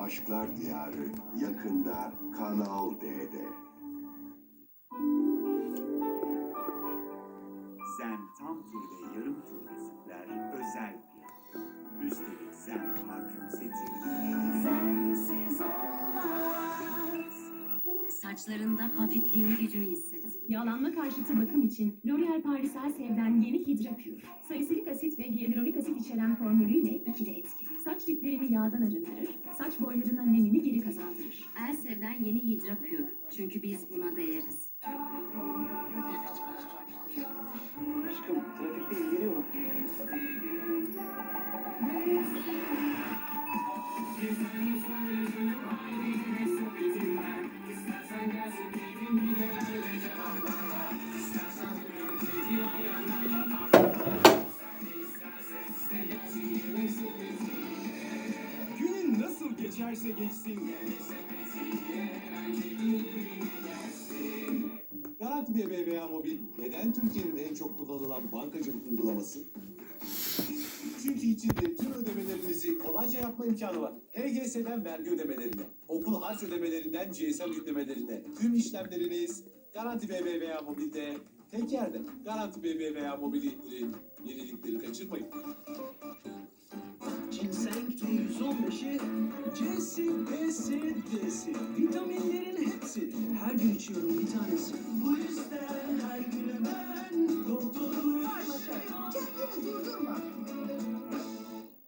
Aşklar Diyarı yakında Kanal D'de. Zen tam tur ve yarım tur müzikler özel bir. Üstelik Zen parfüm seti Sensiz olmaz. Saçlarında hafifliğin gücünü hisset. Yağlanma karşıtı bakım için L'Oreal Paris Elsev'den yeni. Salisilik asit ve hyaluronik asit içeren formülüyle ikili etki. Saç diplerini yağdan arındırır, saç boylarının nemini geri kazandırır. Elsev'den yeni Hydra Pure. Çünkü biz buna değeriz. Aşkım trafikte ilgileniyorum. Günün geçsin. Garanti BBVA Mobil neden Türkiye'nin en çok kullanılan bankacılık uygulaması? Çünkü içinde tüm ödemelerinizi kolayca yapma imkanı var. HGS'den vergi ödemelerine, okul harç ödemelerinden GSM yüklemelerine, tüm işlemleriniz Garanti BBVA Mobil'de tek yerde. Garanti BBVA Mobil'i indirin, yenilikleri kaçırmayın. Ginseng T115'i C'si, P'si, D'si Vitaminlerin hepsi Her gün içiyorum bir tanesi Bu yüzden her gün ben Doktorumu Kendini durdurma.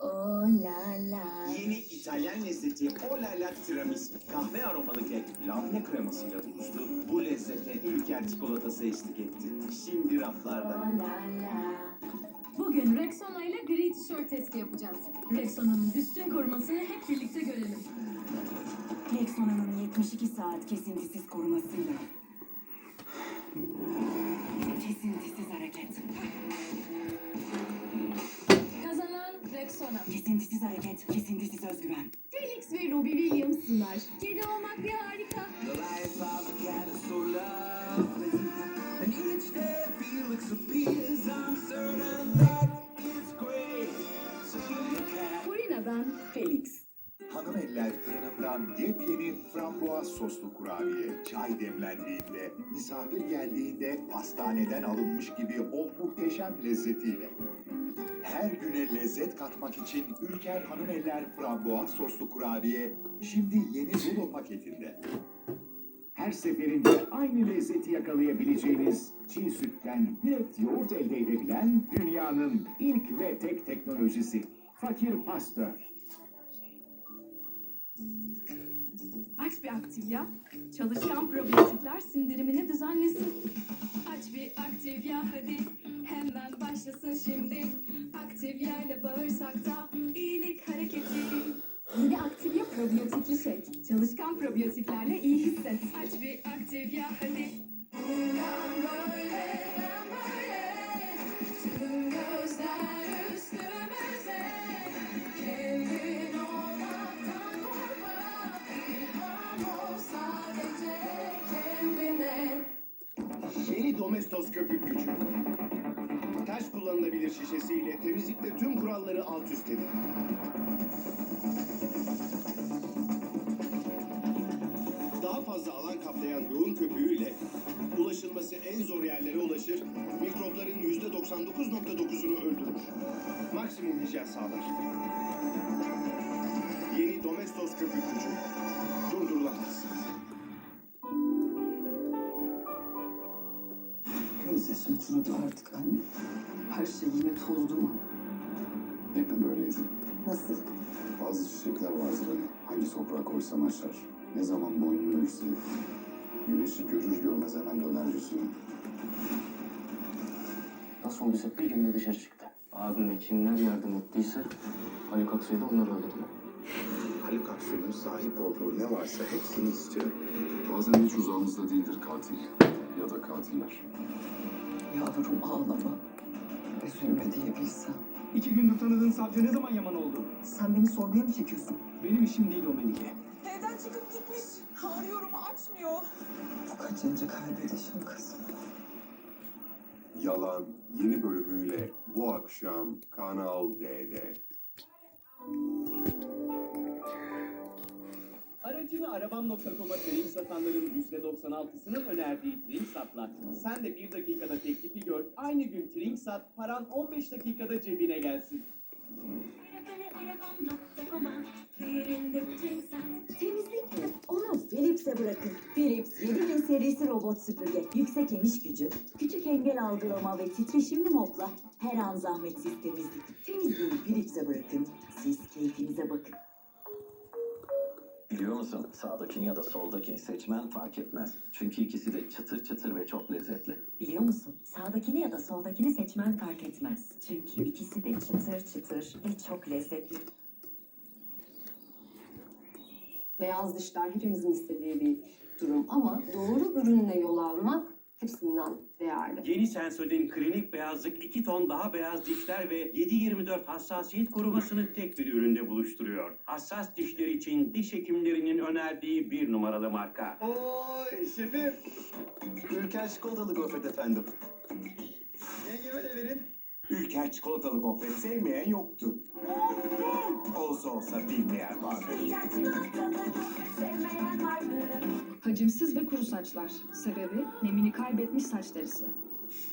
Oh la la. Yeni İtalyan lezzeti Olala Tiramisu. Kahve aromalı kek, labne kremasıyla buluştu. Bu lezzete Ülker çikolatası eşlik etti. Şimdi Oh raflarda. la la. Bugün Rexona ile gri tişört testi yapacağız. Rexona'nın üstün korumasını hep birlikte görelim. Rexona'nın 72 saat kesintisiz korumasıyla. Kesintisiz hareket. Kazanan Rexona. Kesintisiz hareket, kesintisiz özgüven. Misafir geldiğinde pastaneden alınmış gibi o muhteşem lezzetiyle. Her güne lezzet katmak için Ülker Hanım Eller frambuaz soslu kurabiye şimdi yeni rulo paketinde. Her seferinde aynı lezzeti yakalayabileceğiniz çiğ sütten direkt yoğurt elde edebilen dünyanın ilk ve tek teknolojisi. Fakir Pastör. Aç bir Activia. Çalışkan probiyotikler sindirimini düzenlesin. Aç bir Activia hadi. Hemen başlasın şimdi. Activia ile bağırsakta iyilik hareketi. Yeni Activia probiyotikli shake. Çalışkan probiyotiklerle iyi hisset. Aç bir Activia hadi. Köpük gücü. Taş kullanılabilir şişesiyle temizlikte tüm kuralları alt üst edin. Daha fazla alan kaplayan yoğun köpüğüyle ulaşılması en zor yerlere ulaşır, mikropların %99.9'unu öldürür. Maksimum hijyen sağlar. Yeni Domestos köpük gücü. Durdurulamaz. Gözyaşım kurudu artık anne Her şey yine toz duman Hep mi böyleydi? Nasıl? Bazı çiçekler vardır hani hangi toprağa koysan açar. Ne zaman boynunu bükse güneşi görür görmez hemen döner yüzüne. Nasıl olduysa bir günde dışarı çıktı Abime kimler yardım ettiyse Haluk Aksu'yu da onlar öldürdü Haluk Aksu'nun sahip olduğu ne varsa hepsini istiyor. Bazen hiç uzağımızda değildir katil ya da katiller. Yavrum ağlama Üzülme diye bilsem İki gündür tanıdığın savcı ne zaman yaman oldu? Sen beni sorguya mı çekiyorsun? Benim işim değil o Melike. Evden çıkıp gitmiş. Arıyorum açmıyor. Bu kaçıncı kaybedişim kız Yalan yeni bölümüyle bu akşam Kanal D'de. Tüm arabam.com'a trink satanların %96'sının önerdiği trink satla. Sen de bir dakikada teklifi gör, aynı gün trink sat, paran 15 dakikada cebine gelsin. Temizlik mi? Onu Philips'e bırakın. Philips 7000 serisi robot süpürge. Yüksek emiş gücü, küçük engel algılama ve titreşimli mopla her an zahmetsiz temizlik. Temizliği Philips'e bırakın. Siz keyfinize bakın. Biliyor musun sağdakini ya da soldakini seçmen fark etmez. Çünkü ikisi de çıtır çıtır ve çok lezzetli. Biliyor musun? Sağdakini ya da soldakini seçmen fark etmez. Çünkü ikisi de çıtır çıtır ve çok lezzetli. Beyaz dişler hepimizin istediği bir durum ama doğru ürünle yol almak hepsinden değerli. Yeni Sensodyne klinik beyazlık 2 ton daha beyaz dişler ve 7-24 hassasiyet korumasını tek bir üründe buluşturuyor. Hassas dişleri için diş hekimlerinin önerdiği bir numaralı marka. Oy şefim. Ülker çikolatalı gofret efendim. Yengeme de verin. Ülker çikolatalı gofret sevmeyen yoktu. Olsa olsa bilmeyen vardı. Hacimsiz ve kuru saçlar. Sebebi nemini kaybetmiş saç derisi.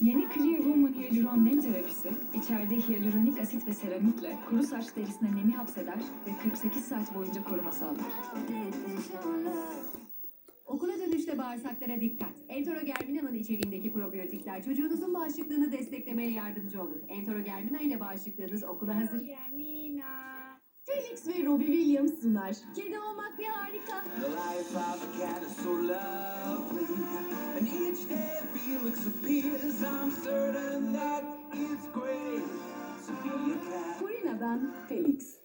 Yeni Clear Woman Hyaluron Nem terapisi, içeride hyaluronik asit ve seramikle kuru saç derisine nemi hapseder ve 48 saat boyunca koruma sağlar. Okula dönüşte bağırsaklara dikkat. Entorogermina'nın içeriğindeki probiyotikler çocuğunuzun bağışıklığını desteklemeye yardımcı olur. Entorogermina ile bağışıklığınız okula hazır. Germina. Felix ve Robbie Williams sunar. Kedi olmak bir harika. The life of a cat is so lovely, and each day Felix appears. I'm certain that it's great to be a cat. Purina'dan Felix.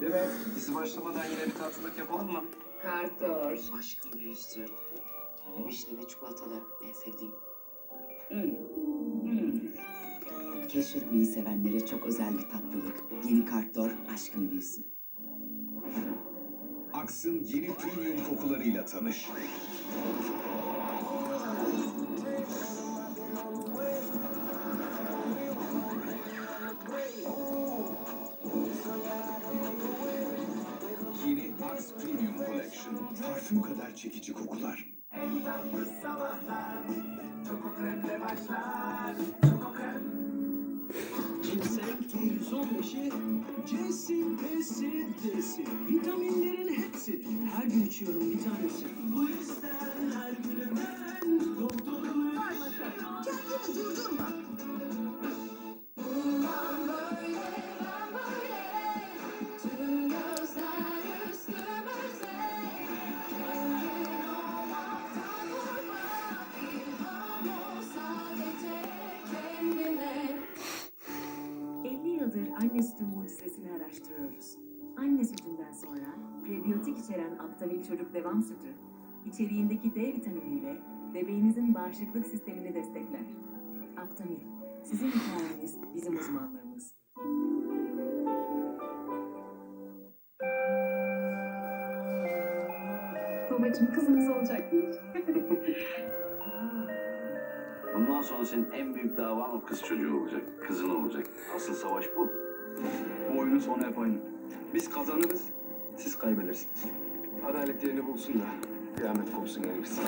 Demek dizi başlamadan yine bir tatlılık yapalım mı? Kartor. Aşkım büyüsü. Vişneli çikolatalı en sevdiğim. Keşfetmeyi sevenlere çok özel bir tatlılık. Yeni Kartor aşkın büyüsü. Aks'ın yeni premium kokularıyla tanış. Yeni Axe Premium Collection. Parfüm kadar çekici kokular. Ginseng T115'i C'si, P'si, D'si. Vitaminlerin hepsi. Her gün içiyorum bir tanesi. Bu yüzden her günü anne sütü mucizesini araştırıyoruz. Anne sütünden sonra prebiyotik içeren Aptavil Çocuk Devam Sütü, içeriğindeki D vitaminiyle bebeğinizin bağışıklık sistemini destekler. Aptamil, sizin hikayeniz, bizim uzmanlığımız. Babacığım kızımız olacakmış. Bundan sonra senin en büyük davan o kız çocuğu olacak. Kızın olacak. Asıl savaş bu. Bu oyunun sonu hep aynı. Biz kazanırız, siz kaybedersiniz. Adalet yerini bulsun da kıyamet kopsun gerekirse.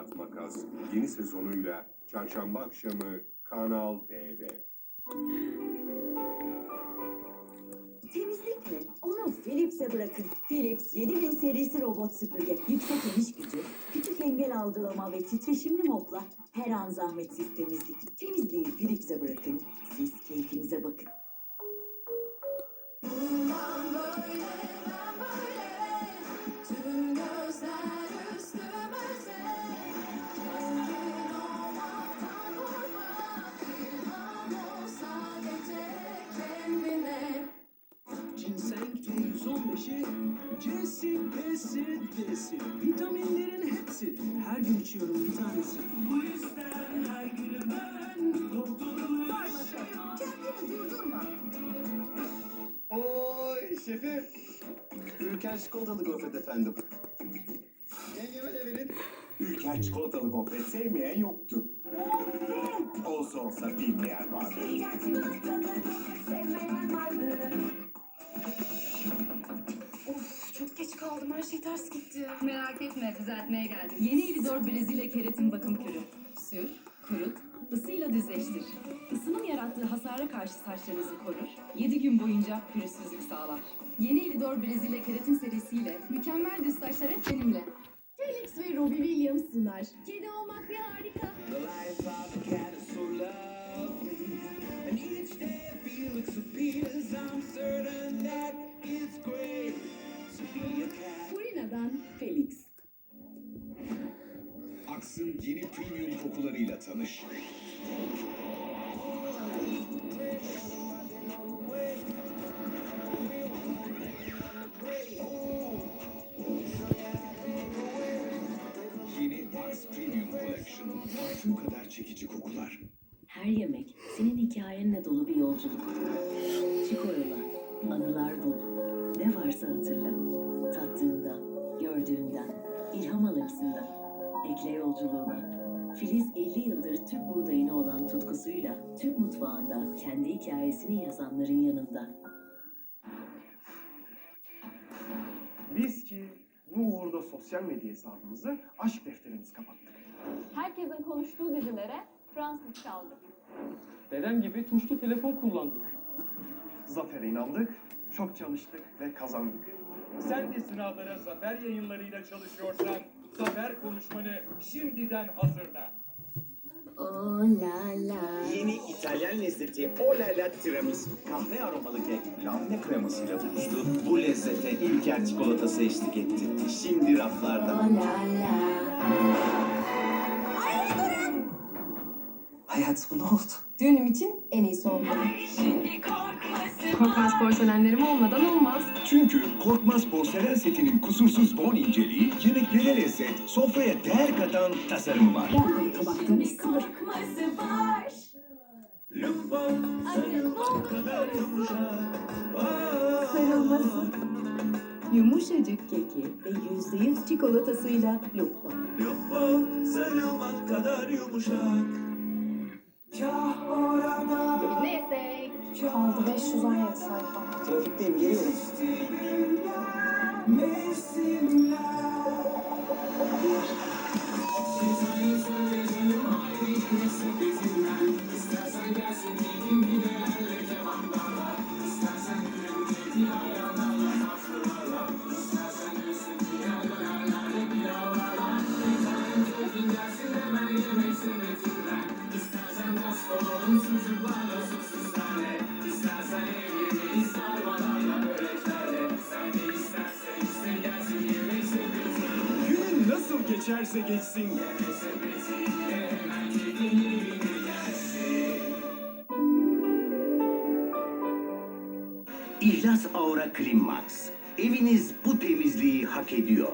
Kağıt Makas yeni sezonuyla çarşamba akşamı Kanal D'de. Temizlik mi? Onu Philips'e bırakın. Philips 7000 serisi robot süpürge. Yüksek emiş gücü, küçük engel algılama ve titreşimli mopla her an zahmetsiz temizlik. Temizliği Philips'e bırakın. Siz keyfinize bakın. Beşi C'si, B'si, D'si Vitaminlerin hepsi Her gün içiyorum bir tanesi Bu yüzden her gün ben doktorumu Kendini durdurma. Oy şefim. Ülker çikolatalı gofret efendim. Yengeme de verin. Ülker çikolatalı gofret sevmeyen yoktu. Olsa olsa bilmeyen vardı. Of çok geç kaldım. Her şey ters gitti. Merak etme düzeltmeye geldim. Yeni Elidor Brezilya keratin bakım kürü. Sür, kurut, ısıyla düzleştir. Isının yarattığı hasara karşı saçlarınızı korur. 7 gün boyunca pürüzsüzlük sağlar. Yeni Elidor Brezilya keratin serisiyle mükemmel düz saçlar hep benimle. Çekici kokular. Her yemek senin hikayenle dolu bir yolculuk. Çık o yola, anılar bul. Ne varsa hatırla. Tattığından, gördüğünden, ilham al hepsinden. Ekle yolculuğuna. Filiz 50 yıldır Türk buğdayına olan tutkusuyla Türk mutfağında kendi hikayesini yazanların yanında. Biz ki bu uğurda sosyal medya hesabımızı aşk defterimizi kapattık. Herkesin konuştuğu dizilere Fransız kaldı. Dedem gibi tuşlu telefon kullandık. Zafer'e inandık, çok çalıştık ve kazandık. Sen de sınavlara zafer yayınlarıyla çalışıyorsan zafer konuşmanı şimdiden hazırla. Oh la la. Yeni İtalyan lezzeti O La La Tiramisu. Kahve aromalı kek, labne kremasıyla buluştu. Bu lezzete İlker çikolatası eşlik etti. Şimdi raflarda. Oh la la. Hayatım ne oldu? Düğünüm için en iyisi oldu. Korkmaz porselenlerim olmadan olmaz. Çünkü Korkmaz porselen setinin kusursuz bon inceliği, yemeklere lezzet, sofraya değer katan tasarımı var. Ben tabaktan istiyorum. Sarılması. Yumuşacık keki ve yüzde yüz çikolatasıyla Lupo. sarılmak kadar yumuşak. Neyse. Aldı 517 sayfa. Trafikteyim, geliyorum. Günün geçerse geçsin. İhlas Aura Clean. Eviniz bu temizliği hak ediyor.